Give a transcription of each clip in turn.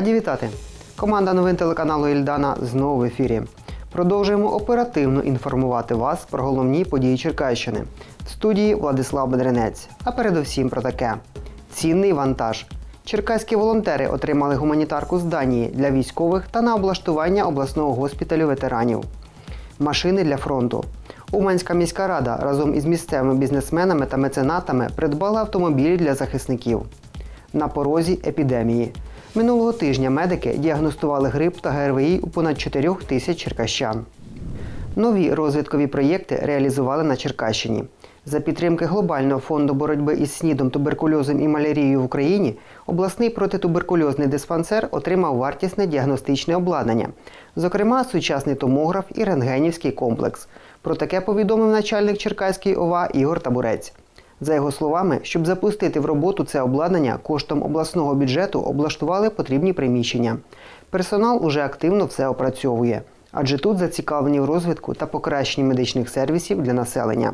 Раді вітати! Команда новин телеканалу Ільдана знову в ефірі. Продовжуємо оперативно інформувати вас про головні події Черкащини. В студії Владислав Бедренець. А передусім про таке: цінний вантаж. Черкаські волонтери отримали гуманітарку з Данії для військових та на облаштування обласного госпіталю ветеранів. Машини для фронту. Уманська міська рада разом із місцевими бізнесменами та меценатами придбала автомобілі для захисників. На порозі епідемії. Минулого тижня медики діагностували грип та ГРВІ у понад 4 тисяч черкащан. Нові розвиткові проєкти реалізували на Черкащині. За підтримки глобального фонду боротьби із СНІДом, туберкульозом і малярією в Україні обласний протитуберкульозний диспансер отримав вартісне діагностичне обладнання, зокрема сучасний томограф і рентгенівський комплекс. Про таке повідомив начальник Черкаської ОВА Ігор Табурець. За його словами, щоб запустити в роботу це обладнання, коштом обласного бюджету облаштували потрібні приміщення. Персонал уже активно все опрацьовує, адже тут зацікавлені в розвитку та покращенні медичних сервісів для населення.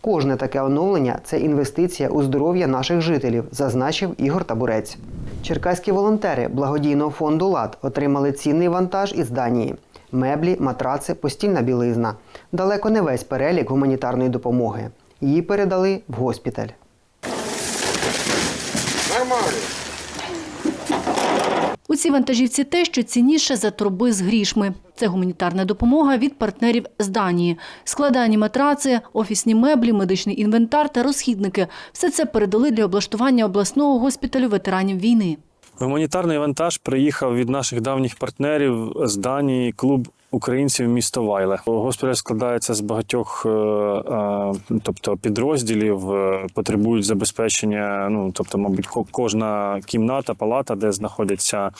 Кожне таке оновлення це інвестиція у здоров'я наших жителів, зазначив Ігор Табурець. Черкаські волонтери благодійного фонду ЛАД отримали цінний вантаж із Данії. Меблі, матраци, постільна білизна. Далеко не весь перелік гуманітарної допомоги. Її передали в госпіталь. Нормально. У цій вантажівці те, що цінніше за труби з грішми. Це гуманітарна допомога від партнерів з Данії. Складані матраци, офісні меблі, медичний інвентар та розхідники. Все це передали для облаштування обласного госпіталю ветеранів війни. Гуманітарний вантаж приїхав від наших давніх партнерів з Данії, клуб українців місто Вайле. Госпіталь складається з багатьох, е, е, тобто підрозділів, е, потребують забезпечення. Ну тобто, мабуть, ко- кожна кімната, палата, де знаходяться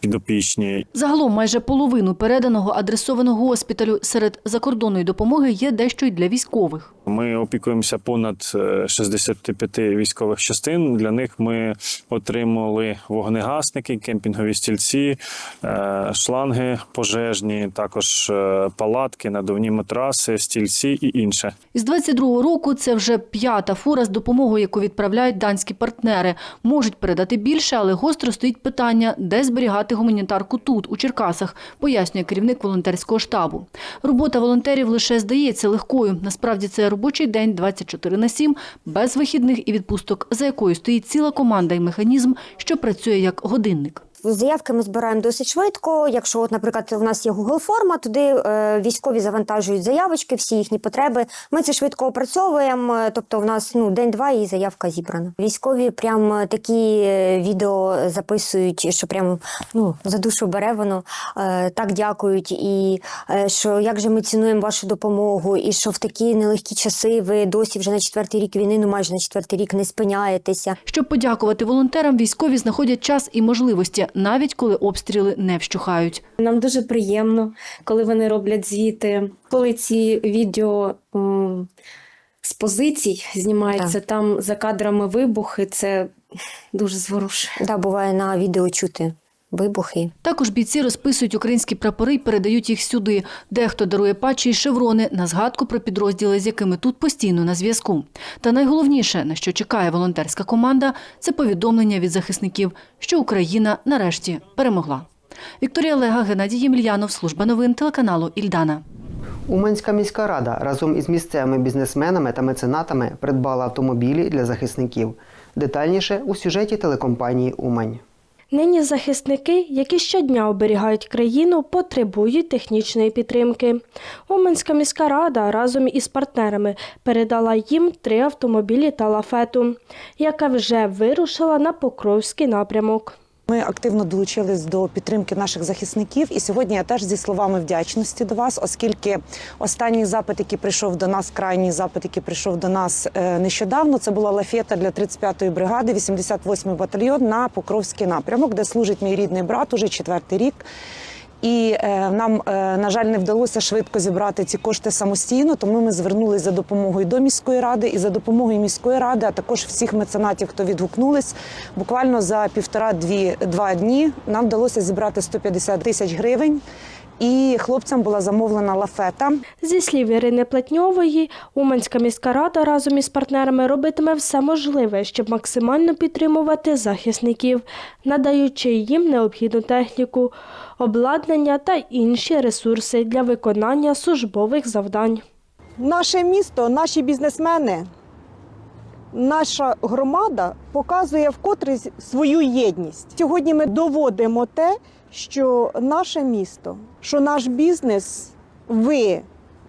підопічні. Загалом майже половину переданого адресованого госпіталю серед закордонної допомоги є дещо й для військових. Ми опікуємося понад е, 65 військових частин. Для них ми отримали вогнегасники, кемпінгові стільці, е, шланги пожежні, також е, палатки, надувні матраси, стільці і інше. Із 22-го року це вже п'ята фура з допомогою, яку відправляють данські партнери. Можуть передати більше, але гостро стоїть питання, де зберігати гуманітарку тут, у Черкасах, пояснює керівник волонтерського штабу. Робота волонтерів лише здається легкою. Насправді це робочий день 24 на 7, без вихідних і відпусток, за якою стоїть ціла команда і механізм, що працює як годинник. Заявки ми збираємо досить швидко. Якщо, от, наприклад, у нас є Google форма, туди е, військові завантажують заявочки, всі їхні потреби. Ми це швидко опрацьовуємо. е, Тобто, в нас ну день-два і заявка зібрана. Військові прям е, такі е, відео записують, що прям ну за душу бере воно. Е, так дякують, і е, що як же ми цінуємо вашу допомогу, і що в такі нелегкі часи ви досі вже на четвертий рік війни, ну майже на четвертий рік не спиняєтеся. Щоб подякувати волонтерам, військові знаходять час і можливості, навіть коли обстріли не вщухають. Нам дуже приємно, коли вони роблять звіти, коли ці відео з позицій знімаються, там за кадрами вибухи, це дуже зворушує. Так, буває на відео чути вибухи. Також бійці розписують українські прапори і передають їх сюди. Дехто дарує патчі і шеврони на згадку про підрозділи, з якими тут постійно на зв'язку. Та найголовніше, на що чекає волонтерська команда, це повідомлення від захисників, що Україна нарешті перемогла. Вікторія Лега, Геннадій Ємельянов, служба новин телеканалу Ільдана. Уманська міська рада разом із місцевими бізнесменами та меценатами придбала автомобілі для захисників. Детальніше у сюжеті телекомпанії Умань. Нині захисники, які щодня оберігають країну, потребують технічної підтримки. Уманська міська рада разом із партнерами передала їм три автомобілі та лафету, яка вже вирушила на Покровський напрямок. Ми активно долучились до підтримки наших захисників, і сьогодні я теж зі словами вдячності до вас, оскільки останній запит, який прийшов до нас, крайній запит, який прийшов до нас е, нещодавно, це була лафета для 35-ї бригади, 88-й батальйон на Покровський напрямок, де служить мій рідний брат уже четвертий рік. І е, нам, е, на жаль, не вдалося швидко зібрати ці кошти самостійно, тому ми звернулися за допомогою до міської ради і за допомогою міської ради, а також всіх меценатів, хто відгукнулись. Буквально за півтора-дві два дні нам вдалося зібрати 150 тисяч гривень. І хлопцям була замовлена лафета. Зі слів Ірини Плетньової, Уманська міська рада разом із партнерами робитиме все можливе, щоб максимально підтримувати захисників, надаючи їм необхідну техніку, обладнання та інші ресурси для виконання службових завдань. Наше місто, наші бізнесмени, наша громада показує вкотре свою єдність. Сьогодні ми доводимо те, що наше місто, що наш бізнес, ви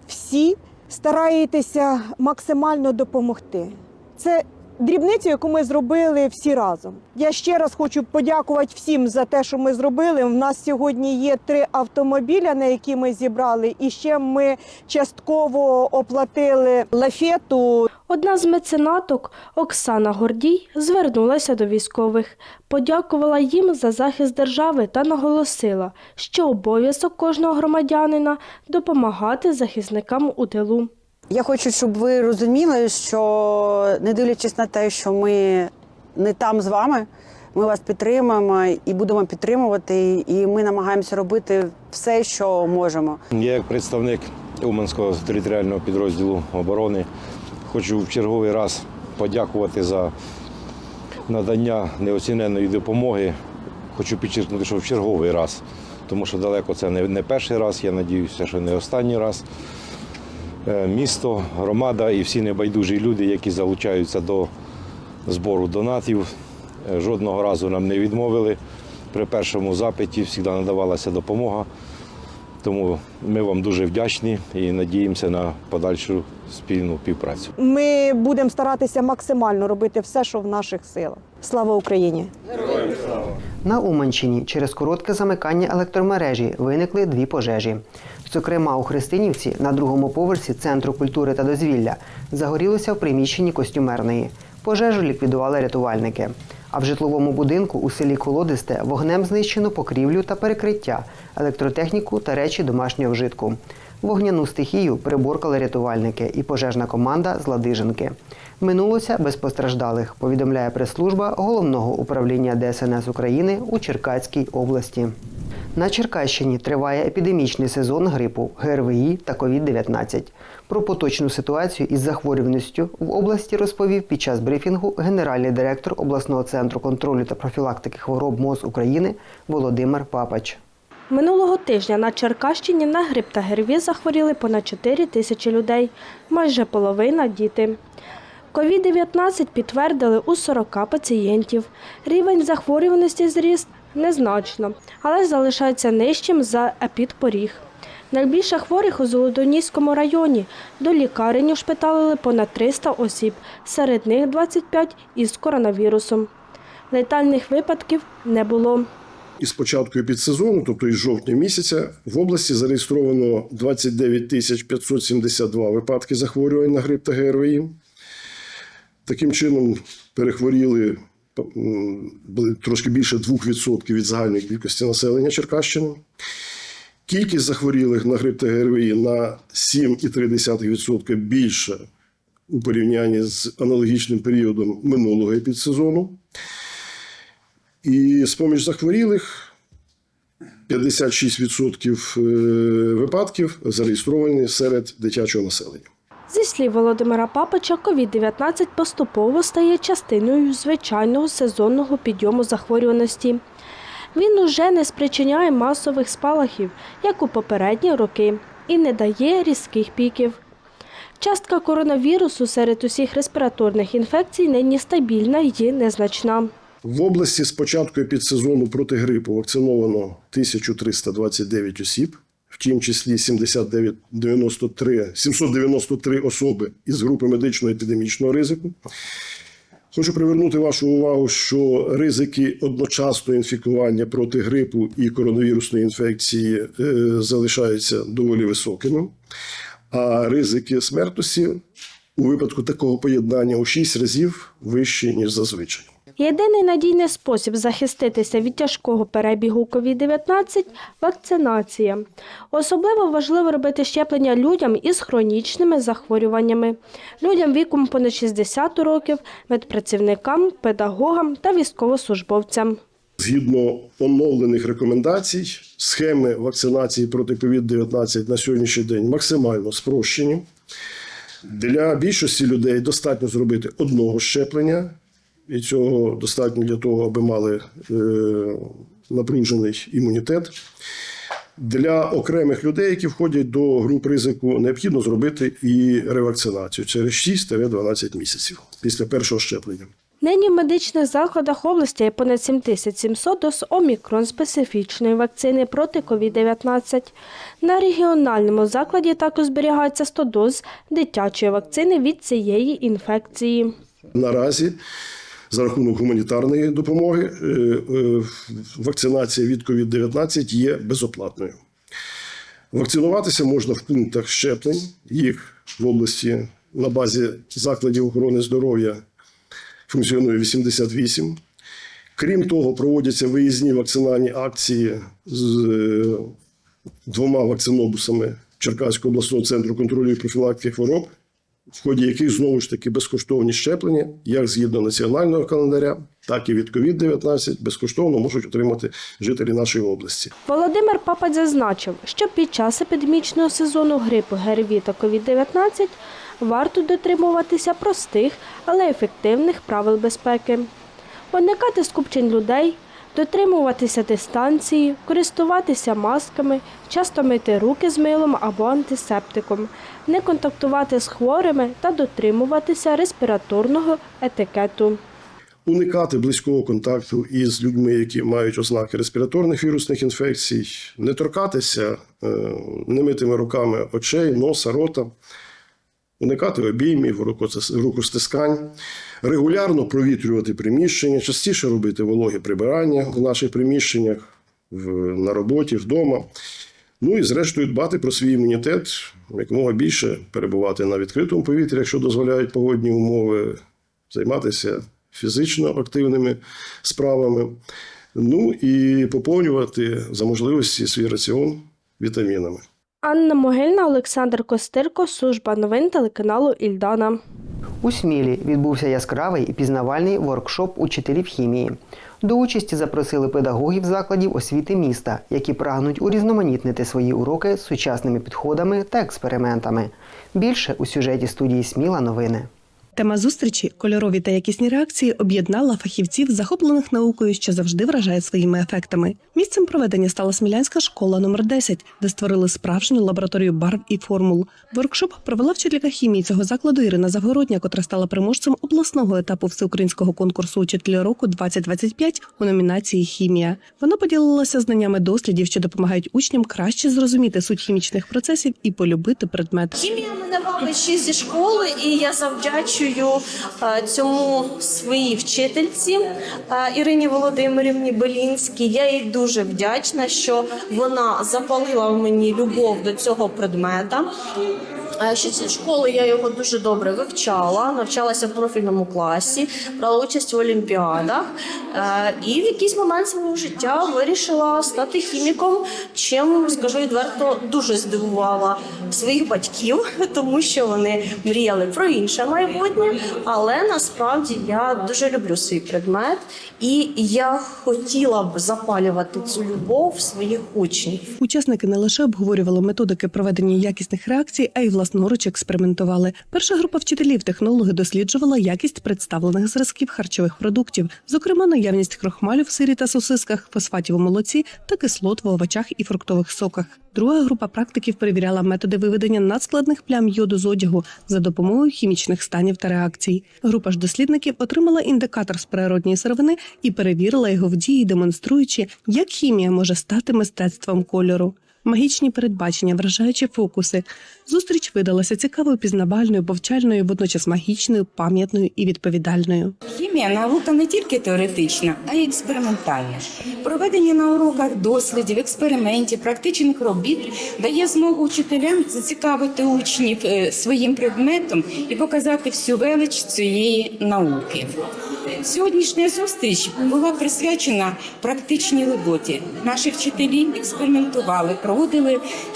всі стараєтеся максимально допомогти. Це дрібницю, яку ми зробили всі разом. Я ще раз хочу подякувати всім за те, що ми зробили. У нас сьогодні є три автомобіля, на які ми зібрали, і ще ми частково оплатили лафету. Одна з меценаток Оксана Гордій звернулася до військових, подякувала їм за захист держави та наголосила, що обов'язок кожного громадянина допомагати захисникам у тилу. Я хочу, щоб ви розуміли, що не дивлячись на те, що ми не там з вами, ми вас підтримуємо і будемо підтримувати. І ми намагаємося робити все, що можемо. Я як представник Уманського територіального підрозділу оборони хочу в черговий раз подякувати за надання неоціненої допомоги. Хочу підчеркнути, що в черговий раз, тому що далеко це не перший раз, я сподіваюся, що не останній раз. Е, Місто, громада і всі небайдужі люди, які залучаються до збору донатів, е, жодного разу нам не відмовили. При першому запиті завжди надавалася допомога. Тому ми вам дуже вдячні і надіємося на подальшу спільну співпрацю. Ми будемо старатися максимально робити все, що в наших силах. Слава Україні! На Уманщині через коротке замикання електромережі виникли дві пожежі. Зокрема, у Христинівці на другому поверсі Центру культури та дозвілля загорілося в приміщенні костюмерної. Пожежу ліквідували рятувальники. А в житловому будинку у селі Колодисте вогнем знищено покрівлю та перекриття, електротехніку та речі домашнього вжитку. Вогняну стихію приборкали рятувальники і пожежна команда з Ладижинки. Минулося без постраждалих, повідомляє прес-служба головного управління ДСНС України у Черкаській області. На Черкащині триває епідемічний сезон грипу, ГРВІ та COVID-19. Про поточну ситуацію із захворюваністю в області розповів під час брифінгу генеральний директор обласного центру контролю та профілактики хвороб МОЗ України Володимир Папач. Минулого тижня на Черкащині на грип та ГРВІ захворіли понад 4 тисячі людей, майже половина – діти. COVID-19 підтвердили у 40 пацієнтів. Рівень захворюваності зріс незначно, але залишається нижчим за епідпоріг. Найбільше хворих у Золотоніському районі. До лікарень ушпиталили понад 300 осіб, серед них 25 із коронавірусом. Летальних випадків не було. Із початку підсезону, тобто із жовтня місяця, в області зареєстровано 29 тисяч 572 випадки захворювань на грип та ГРВІ. Таким чином, перехворіли трошки більше 2% від загальної кількості населення Черкащини. Кількість захворілих на грип та ГРВІ на 7,3% більше у порівнянні з аналогічним періодом минулого епідсезону. І з-поміж захворілих 56% е, випадків зареєстровані серед дитячого населення. Зі слів Володимира Папича, COVID-19 поступово стає частиною звичайного сезонного підйому захворюваності. Він уже не спричиняє масових спалахів, як у попередні роки, і не дає різких піків. Частка коронавірусу серед усіх респіраторних інфекцій нині стабільна і незначна. В області з початку підсезону проти грипу вакциновано 1329 осіб, тім числі 79, 93, 793 особи із групи медично-епідемічного ризику. Хочу привернути вашу увагу, що ризики одночасного інфікування проти грипу і коронавірусної інфекції е, залишаються доволі високими, а ризики смертності у випадку такого поєднання у 6 разів вищі, ніж зазвичай. Єдиний надійний спосіб захиститися від тяжкого перебігу COVID-19 – вакцинація. Особливо важливо робити щеплення людям із хронічними захворюваннями, людям віком понад 60 років, медпрацівникам, педагогам та військовослужбовцям. Згідно оновлених рекомендацій, схеми вакцинації проти COVID-19 на сьогоднішній день максимально спрощені. Для більшості людей достатньо зробити одного щеплення, і цього достатньо для того, аби мали е, напружений імунітет. Для окремих людей, які входять до груп ризику, необхідно зробити і ревакцинацію через 6-12 місяців після першого щеплення. Нині в медичних закладах області є понад 7700 доз омікрон специфічної вакцини проти COVID-19. На регіональному закладі також зберігається 100 доз дитячої вакцини від цієї інфекції. Наразі за рахунок гуманітарної допомоги е, е, вакцинація від COVID-19 є безоплатною. Вакцинуватися можна в пунктах щеплень. Їх в області на базі закладів охорони здоров'я функціонує 88. Крім того, проводяться виїзні вакцинальні акції з е, двома вакцинобусами Черкаського обласного центру контролю і профілактики хвороб, в ході яких знову ж таки безкоштовні щеплення, як згідно національного календаря, так і від COVID-19 безкоштовно можуть отримати жителі нашої області. Володимир Папать зазначив, що під час епідемічного сезону грипу, ГРВІ та COVID-19 варто дотримуватися простих, але ефективних правил безпеки. Уникати скупчень людей, дотримуватися дистанції, користуватися масками, часто мити руки з милом або антисептиком, не контактувати з хворими та дотримуватися респіраторного етикету. Уникати близького контакту із людьми, які мають ознаки респіраторних вірусних інфекцій, не торкатися е, немитими руками очей, носа, рота, уникати обіймів, рукостискань, регулярно провітрювати приміщення, частіше робити вологі прибирання в наших приміщеннях, на роботі, вдома. Ну і зрештою дбати про свій імунітет, якомога більше перебувати на відкритому повітрі, якщо дозволяють погодні умови, займатися фізично активними справами. Ну і поповнювати за можливості свій раціон вітамінами. Анна Могильна, Олександр Костирко, служба новин телеканалу Ільдана. У Смілі відбувся яскравий і пізнавальний воркшоп учителів хімії. До участі запросили педагогів закладів освіти міста, які прагнуть урізноманітнити свої уроки з сучасними підходами та експериментами. Більше у сюжеті студії Сміла новини. Тема зустрічі кольорові та якісні реакції об'єднала фахівців, захоплених наукою, що завжди вражає своїми ефектами. Місцем проведення стала Смілянська школа номер 10, де створили справжню лабораторію барв і формул. Воркшоп провела вчителька хімії цього закладу Ірина Завгородня, котра стала переможцем обласного етапу всеукраїнського конкурсу учителя року 2025 у номінації Хімія. Вона поділилася знаннями дослідів, що допомагають учням краще зрозуміти суть хімічних процесів і полюбити предмет. Хімія мене вабить ще зі школи, і я завдячую е, цьому своїй вчительці Ірині Володимирівні Белінській. Я їй дуже вдячна, що вона запалила в мені любов до цього предмета. Ще зі школи я його дуже добре вивчала, навчалася в профільному класі, брала участь в олімпіадах е, і в якийсь момент свого життя вирішила стати хіміком, чим скажу відверто дуже здивувала своїх батьків, тому що вони мріяли про інше майбутнє. Але насправді я дуже люблю свій предмет, і я хотіла б запалювати цю любов своїх учнів. Учасники не лише обговорювали методики проведення якісних реакцій, а й власноруч експериментували. Перша група вчителів технологи досліджувала якість представлених зразків харчових продуктів, зокрема наявність крохмалю в сирі та сосисках, фосфатів у молоці та кислот в овочах і фруктових соках. Друга група практиків перевіряла методи виведення надскладних плям йоду з одягу за допомогою хімічних станів та реакцій. Група ж дослідників отримала індикатор з природньої сировини і перевірила його в дії, демонструючи, як хімія може стати мистецтвом кольору. Магічні передбачення, вражаючі фокуси. Зустріч видалася цікавою, пізнавальною, повчальною, водночас магічною, пам'ятною і відповідальною. Хімія наука не тільки теоретична, а й експериментальна. Проведення на уроках дослідів, експериментів, практичних робіт дає змогу учителям зацікавити учнів е, своїм предметом і показати всю велич цієї науки. Сьогоднішня зустріч була присвячена практичній роботі. Наші вчителі експериментували, проводили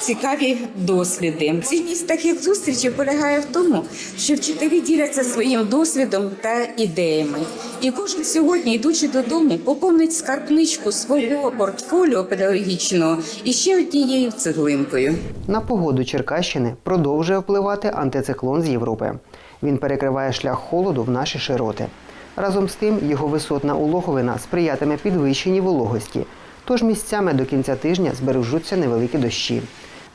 цікаві досліди. Цінність таких зустрічей полягає в тому, що вчителі діляться своїм досвідом та ідеями. І кожен сьогодні, йдучи додому, поповнить скарбничку свого портфоліо педагогічного і ще однією цеглинкою. На погоду Черкащини продовжує впливати антициклон з Європи. Він перекриває шлях холоду в наші широти. Разом з тим, його висотна улоговина сприятиме підвищеній вологості, тож місцями до кінця тижня збережуться невеликі дощі.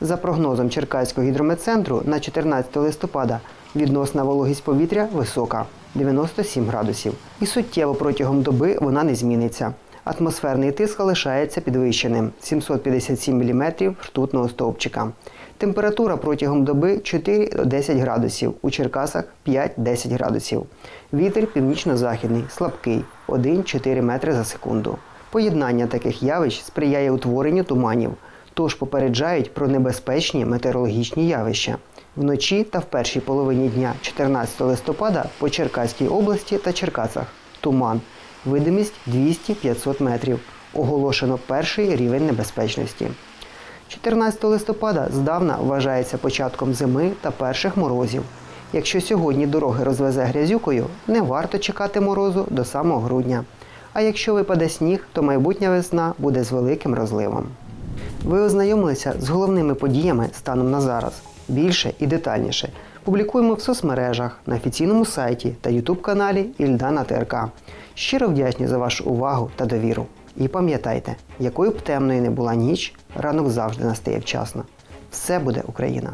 За прогнозом Черкаського гідрометцентру на 14 листопада відносна вологість повітря висока 97 градусів. І суттєво протягом доби вона не зміниться. Атмосферний тиск лишається підвищеним 757 мм ртутного стовпчика. Температура протягом доби 4-10 градусів, у Черкасах 5-10 градусів. Вітер північно-західний, слабкий 1-4 метри за секунду. Поєднання таких явищ сприяє утворенню туманів, тож попереджають про небезпечні метеорологічні явища. Вночі та в першій половині дня 14 листопада по Черкаській області та Черкасах туман. Видимість 200-500 метрів. Оголошено перший рівень небезпечності. 14 листопада здавна вважається початком зими та перших морозів. Якщо сьогодні дороги розвезе грязюкою, не варто чекати морозу до самого грудня. А якщо випаде сніг, то майбутня весна буде з великим розливом. Ви ознайомилися з головними подіями станом на зараз. Більше і детальніше публікуємо в соцмережах, на офіційному сайті та ютуб-каналі Ільдана ТРК. Щиро вдячні за вашу увагу та довіру. І пам'ятайте, якою б темною не була ніч, ранок завжди настає вчасно. Все буде Україна!